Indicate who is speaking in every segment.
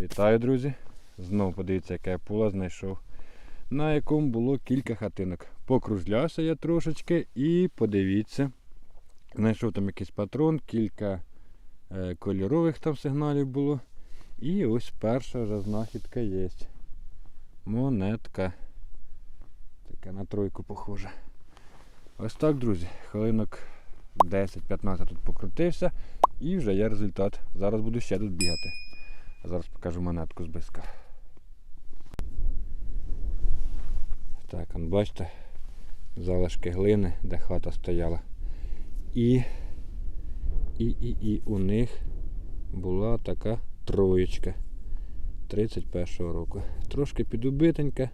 Speaker 1: Вітаю, друзі! Знову подивіться, яке я поле знайшов, на якому було кілька хатинок. Покружлявся я трошечки і подивіться. Знайшов там якийсь патрон, кілька е, кольорових там сигналів було. І ось перша вже знахідка є. Монетка. Така на тройку похожа. Ось так, друзі. Хвилинок 10-15 тут покрутився і вже є результат. Зараз буду ще тут бігати. Зараз покажу монетку зблизька. Так, он бачите, залишки глини, де хата стояла. І, і, і, і у них була така троєчка 31-го року. Трошки підубитенька,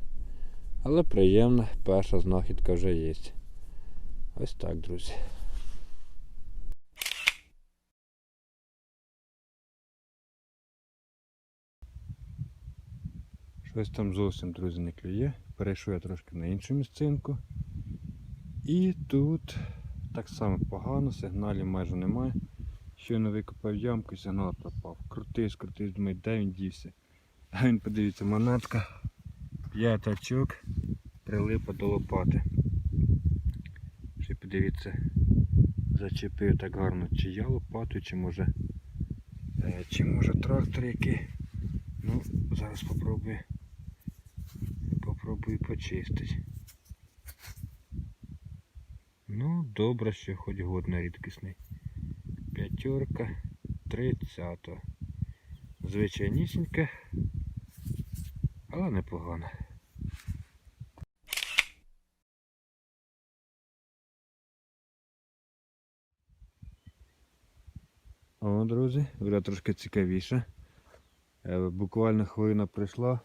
Speaker 1: але приємна, перша знахідка вже є. Ось так, друзі. Щось там зовсім, друзі, не клює. Перейшов я трошки на іншу місцинку. І тут так само погано, сигналів майже немає. Щойно викопав ямку і сигнал пропав. Крутись, крутись, думаю, де він дівся. А він подивіться, монетка. П'ятачок прилипа до лопати. Ще подивіться, зачепив так гарно, чи я лопату, чи може, е, чи може трактор який. Ну, зараз попробую. Попробую почистити. Ну, добре, що хоч годно рідкісний. П'ятерка, тридцята. Звичайнісінька, але непогана. О, друзі, вже трошки цікавіше. Буквально хвилина прийшла,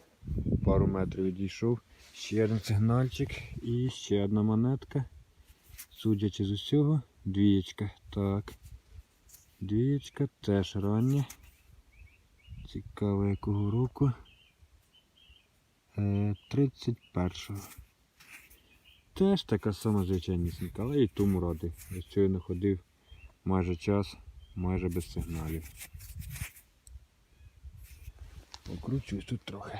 Speaker 1: пару метрів відійшов. Ще один сигнальчик і ще одна монетка. Судячи з усього, двієчка. Так. Двієчка теж рання. Цікаво якого року. Е, 31-го. Теж така сама звичайнісінька, але і тому радий. Я щойно ходив майже час, майже без сигналів. Покручусь тут трохи.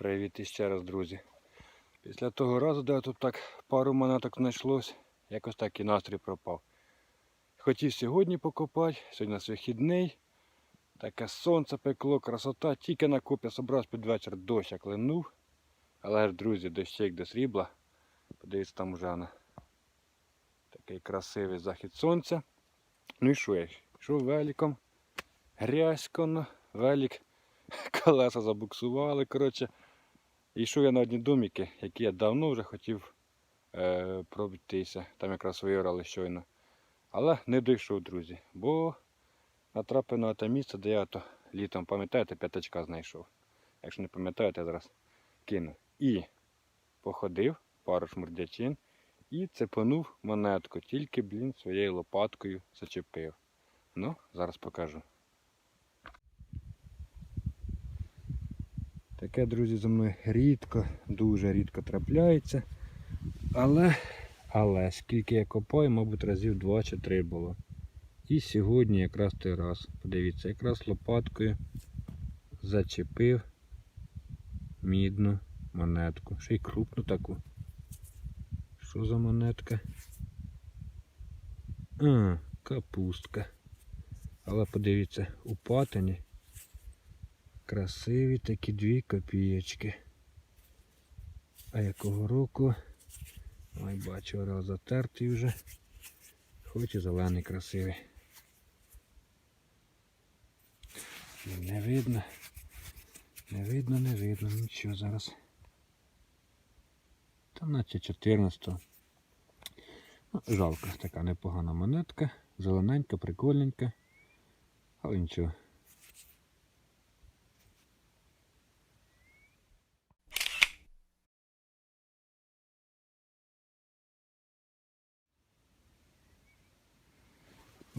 Speaker 1: Привіт іще раз, друзі. Після того разу, де тут так пару монеток знайшлось, якось так і настрій пропав. Хотів сьогодні покопати, сьогодні нас вихідний. Таке сонце пекло, красота, тільки на копі собрався під вечір дощ як линув. Але ж, друзі, дощик до срібла. Подивіться, там вже на такий красивий захід сонця. Ну і що я? Йшов великом. Грязько, велик. Колеса забуксували. коротше. І йшов я на одні домики, які я давно вже хотів е, пробитися. Там якраз виграли щойно. Але не дійшов, друзі. Бо натрапив на те місце, де я то літом, пам'ятаєте, п'ятачка знайшов. Якщо не пам'ятаєте, я зараз кину. І походив пару шмурдячин і цепанув монетку. Тільки, блін, своєю лопаткою зачепив. Ну, зараз покажу. Таке, друзі, зі мною рідко, дуже рідко трапляється. Але, але, скільки я копаю, мабуть, разів два чи три було. І сьогодні якраз той раз. Подивіться, якраз лопаткою зачепив мідну монетку. Ще й крупну таку. Що за монетка? А, капустка. Але подивіться, у патині красиві такі дві копієчки. А якого року? Ой, бачу, орел затертий вже. Хоч і зелений красивий. Не видно. Не видно, не видно, нічого зараз. Та наче 14. Ну, жалко, така непогана монетка. Зелененька, прикольненька. Але нічого.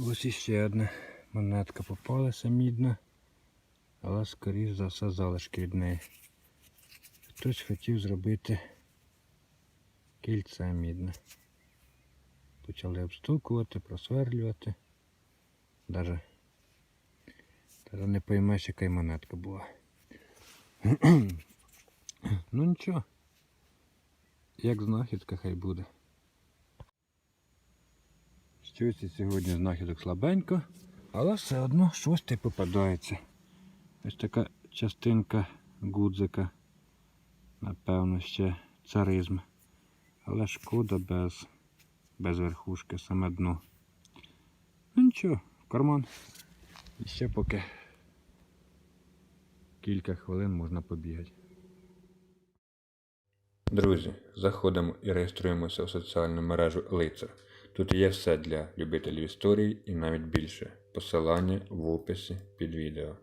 Speaker 1: Ось іще одна монетка попалася мідна, але скоріш за все залишки від неї. Хтось хотів зробити кільце мідне. почали обстукувати, просверлювати. Даже, даже не поймеш, яка й монетка була. ну нічого. Як знахідка хай буде. Щось сьогодні знахідок слабенько, але все одно щось те попадається. Ось така частинка гудзика. Напевно, ще царизм. Але шкода без, без верхушки, саме дно. Ну нічого, в карман. І ще поки кілька хвилин можна побігати. Друзі, заходимо і реєструємося у соціальну мережу Лицар. Тут є все для любителів історії і навіть більше. Посилання в описі під відео.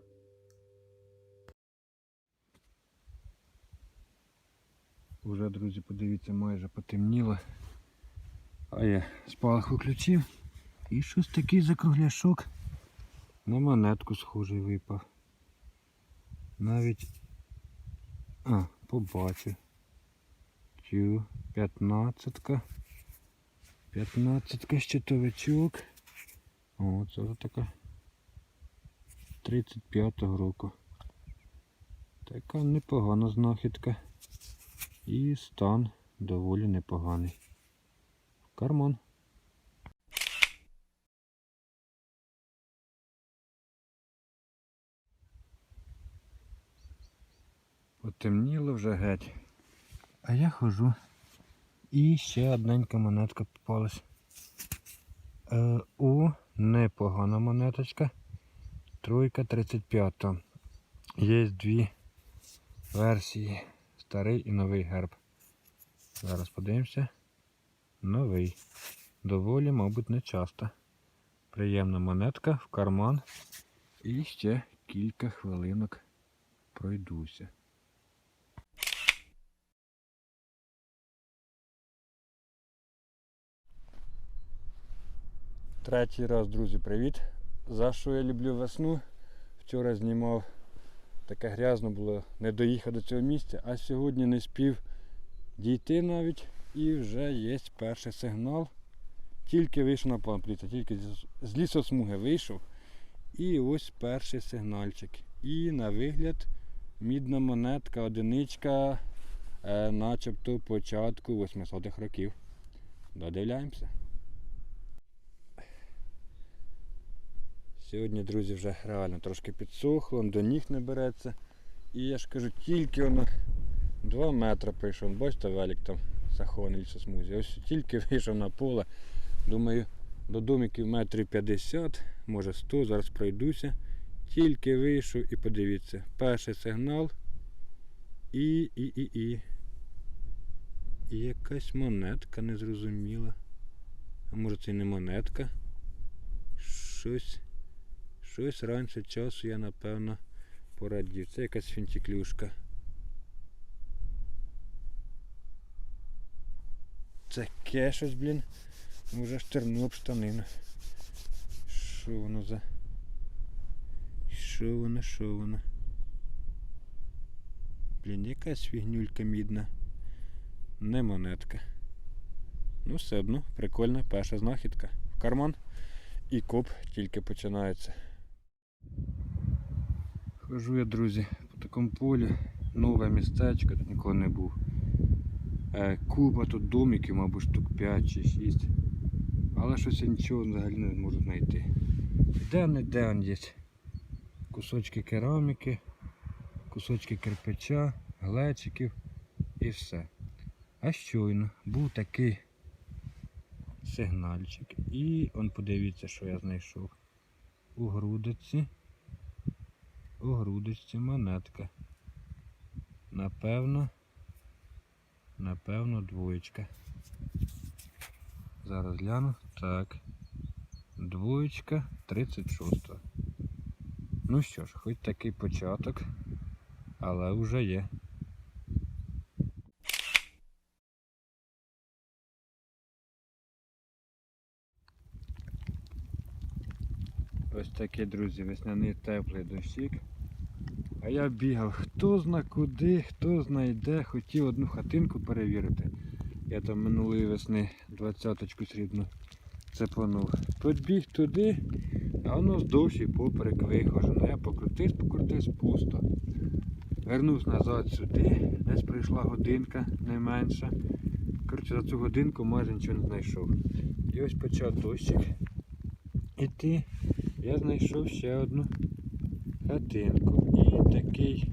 Speaker 1: Уже, друзі, подивіться, майже потемніло. А я спалах виключив. І щось такий закругляшок на монетку схожий випав. Навіть... А, побачив. Тю, п'ятнадцятка. П'ятнадцятка щитовичок. О, це вже така 35-го року. Така непогана знахідка. І стан доволі непоганий. Карман. Потемніло вже геть. А я хожу. І ще одненька монетка попалась. Е, у непогана монеточка. Тройка 35. Є дві версії. Старий і новий герб. Зараз подивимося. Новий. Доволі, мабуть, не часто. Приємна монетка в карман. І ще кілька хвилинок пройдуся. Третій раз, друзі, привіт. За що я люблю весну? Вчора знімав таке грязно було, не доїхав до цього місця, а сьогодні не спів дійти навіть і вже є перший сигнал. Тільки вийшов на план тільки з- з лісосмуги вийшов. І ось перший сигнальчик. І на вигляд мідна монетка, одиничка, е, начебто початку 800-х років. Додивляємося. Сьогодні, друзі, вже реально трошки підсохло, до ніг не береться. І я ж кажу, тільки воно 2 метри прийшов. Бачите, велик там захований лісосмузі. Ось тільки вийшов на поле. Думаю, до домиків метрів 50, може 100, зараз пройдуся. Тільки вийшов і подивіться, перший сигнал. І, і, і, і. І якась монетка незрозуміла. А може це і не монетка? Щось. Щось раніше часу я напевно порадів. Це якась фінтіклюшка. Це ке щось, блін. Може штерну об штанину. Що воно за. Що воно, що воно? Блін, якась фігнюлька мідна. Не монетка. Ну, все одно, прикольна перша знахідка. В карман. І коп тільки починається. Хожу я, друзі, по такому полі, нове містечко, тут ніколи не був. Е, Купа тут домиків, мабуть, штук 5 чи 6. Але щось я нічого взагалі не можу знайти. Де не де є. Кусочки кераміки, кусочки кирпича, глечиків і все. А щойно був такий сигнальчик. І он подивіться, що я знайшов. У грудиці. У грудочці монетка. Напевно, напевно, двоєчка. Зараз гляну. Так. Двоєчка 36. Ну що ж, хоч такий початок, але вже є. Ось такий, друзі, весняний теплий дощик. А я бігав, хто зна куди, хто знайде, хотів одну хатинку перевірити. Я там минулої весни двадцяточку срібну цепанув. Підбіг туди, а воно вздовж і поперек вихожено. Я покрутився, покрутився пусто. Вернувся назад сюди, десь пройшла годинка, не менше. Коротше, за цю годинку майже нічого не знайшов. І ось почав дощик іти. Я знайшов ще одну хатинку. І такий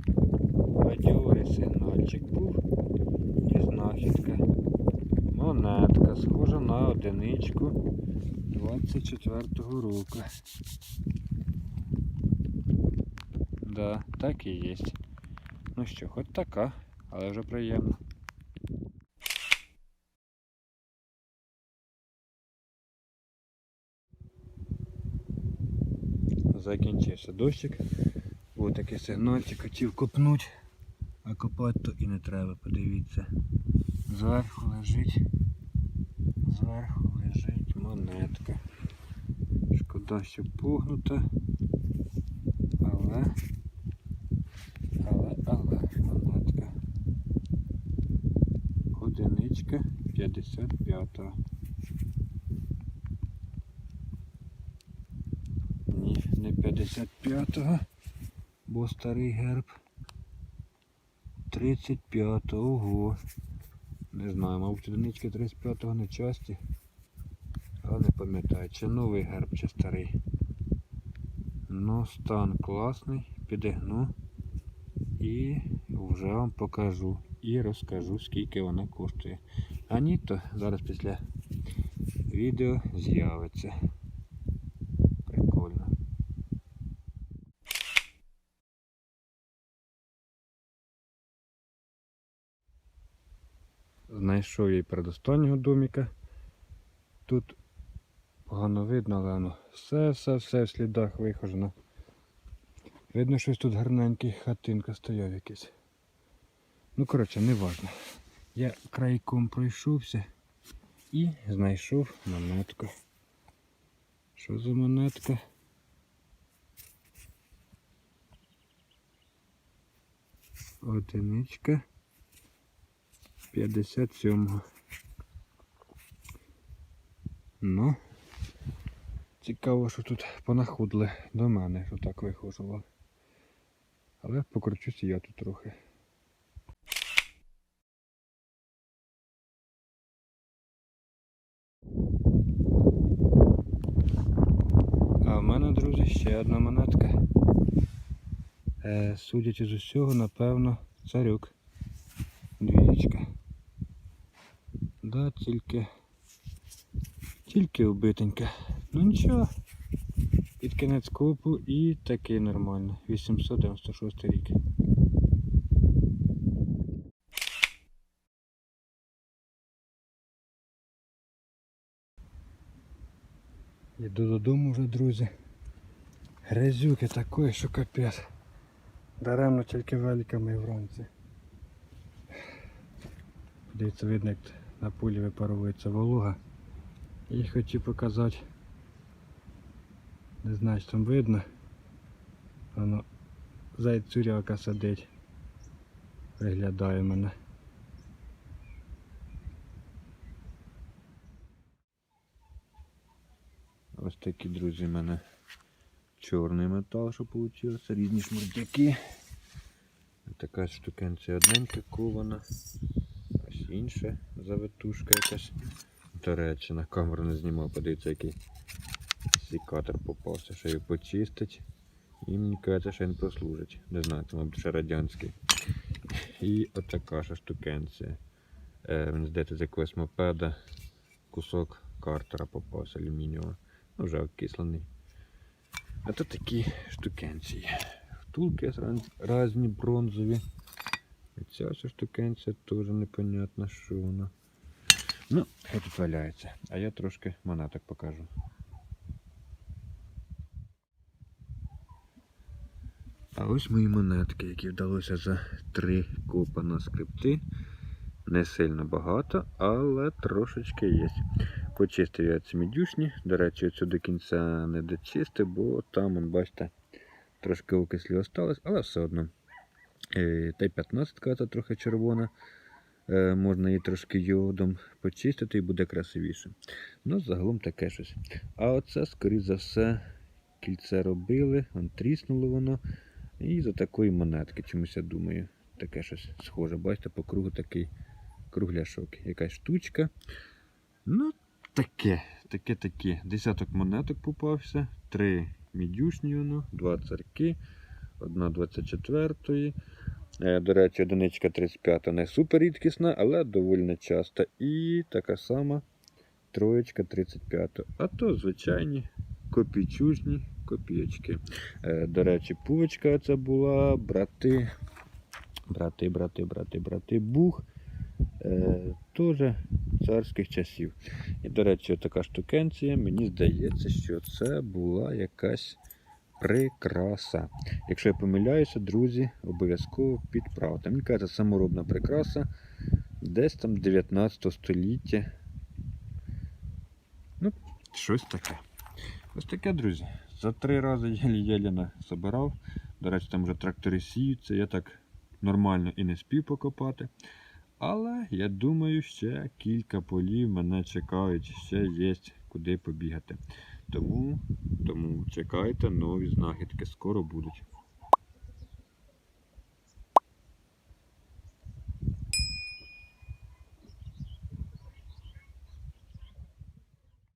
Speaker 1: бадьорий сигнальчик був. І знахідка. Монетка, схожа на одиничку 24-го року. Да, так і є. Ну що, хоч така, але вже приємно. Закінчився дощик. Ось такий сигнальчик хотів копнуть, а копати то і не треба, подивіться. Зверху лежить. Зверху лежить монетка. Шкода, що погнута. Але. Але, але, монетка. Одиничка 55-го. Ні, не 55-го, бо старий герб. 35-го, ого. Не знаю, мабуть, одинички 35-го не часті. Але не пам'ятаю, чи новий герб, чи старий. Ну, стан класний, підігну і вже вам покажу і розкажу, скільки вона коштує. А ні, то зараз після відео з'явиться. Знайшов я й передостаннього доміка. Тут погано видно, але воно все-все-все в слідах вихожено. Видно, щось тут гарненький хатинка стояв якийсь. Ну, коротше, не важно. Я крайком пройшовся і знайшов монетку. Що за монетка? Одиничка 57. Ну, цікаво, що тут понаходили до мене, що так вихожувало. Але покручуся я тут трохи. А в мене, друзі, ще одна монетка. Е, судячи з усього, напевно, царюк. Двієчка. Да, тільки. Тільки убитенька. Ну нічого. Під кінець копу і такий нормально. 896 рік. Йду додому вже, друзі. Грязюки такої, що капець. Даремно тільки великами вранці. Дивіться, видно, як на полі випаровується волога. І хочу показати. Не знаю, що там видно. Воно зайцюряка сидить. Виглядає мене. Ось такі, друзі, в мене чорний метал, що вийшло, різні шмурдяки. Така штукенція одненька кована. Інша завитушка якась. До речі, на камеру не знімав, подивіться, який сікатор попався, що його почистить. І мені кажеться, що він прослужить. Не знаю, це мабуть ще радянський. І отака ж штукенція. Е, він здається з якогось мопеда. Кусок картера попався алюмінієвого. Ну, вже окислений. А то такі штукенції. Втулки раз- різні бронзові. І ця ось штукенція теж непонятно, що вона. Ну, хай тут валяється. А я трошки монеток покажу. А ось мої монетки, які вдалося за три копа на скрипти. Не сильно багато, але трошечки є. Почистив я ці мідюшні. До речі, цю до кінця не дочистив, бо там, бачите, трошки окислі осталось, але все одно. Е, Та й 15 це трохи червона. Е, можна її трошки йодом почистити і буде красивіше. Ну, загалом таке щось. А оце, скоріш за все, кільце робили, он тріснуло воно. І за такої монетки, чомусь я думаю, таке щось схоже. Бачите, по кругу такий кругляшок. Якась штучка. Ну, таке, таке, таке. Десяток монеток попався, три мідюшні, воно, два царки, одна 24-ї. Е, До речі, одиничка 35 не супер рідкісна, але доволі часта. І така сама троєчка 35. А то звичайні копійчужні копійочки. Е, До речі, пувочка це була брати, брати, брати, брати, брати, бух. Е, Теж царських часів. І, до речі, така штукенція, мені здається, що це була якась прикраса. Якщо я помиляюся, друзі, обов'язково підправте. Мені кажеться, саморобна прикраса десь там 19 століття. Ну, щось таке. Ось таке, друзі. За три рази єлі-єлі собирав. До речі, там вже трактори сіються, я так нормально і не спів покопати. Але я думаю, ще кілька полів мене чекають, ще є куди побігати. Тому, тому чекайте, нові знахідки скоро будуть.